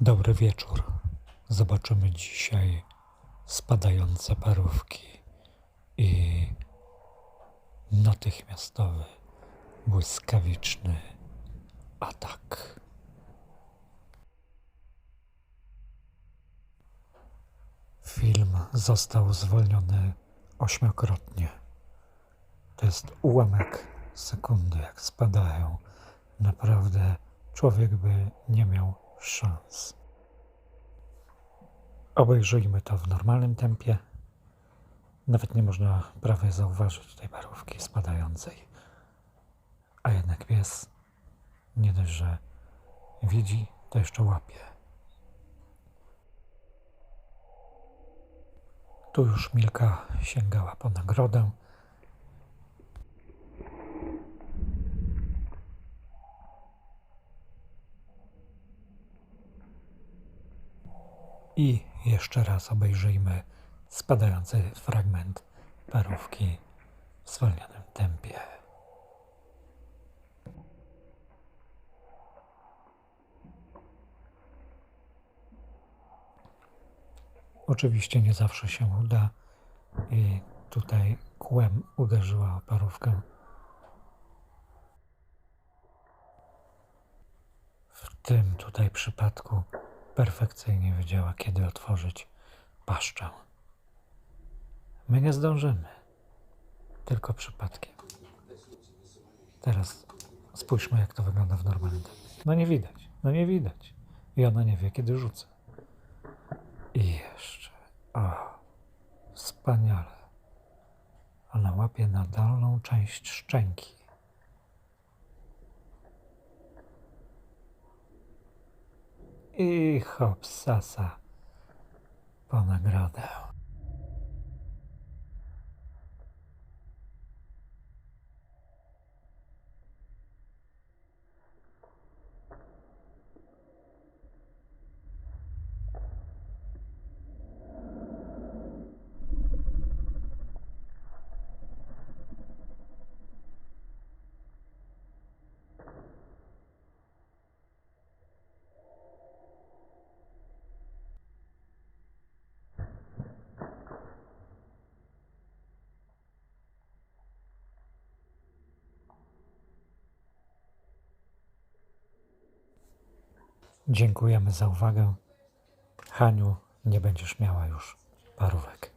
Dobry wieczór. Zobaczymy dzisiaj spadające parówki i natychmiastowy, błyskawiczny atak. Film został zwolniony ośmiokrotnie. To jest ułamek sekundy, jak spadają. Naprawdę człowiek by nie miał szans. Obejrzyjmy to w normalnym tempie. Nawet nie można prawie zauważyć tej parówki spadającej. A jednak pies nie dość, że widzi, to jeszcze łapie. Tu już Milka sięgała po nagrodę. I jeszcze raz obejrzyjmy spadający fragment parówki w zwolnionym tempie. Oczywiście nie zawsze się uda i tutaj kłem uderzyła o parówkę. W tym tutaj przypadku perfekcyjnie wiedziała, kiedy otworzyć paszczę. My nie zdążymy, tylko przypadkiem. Teraz spójrzmy, jak to wygląda w normalnym. No nie widać, no nie widać. I ona nie wie, kiedy rzucę. I jeszcze. O, wspaniale. Ona łapie na dolną część szczęki. I hop, sasa po nagrodę. Dziękujemy za uwagę. Haniu, nie będziesz miała już parówek.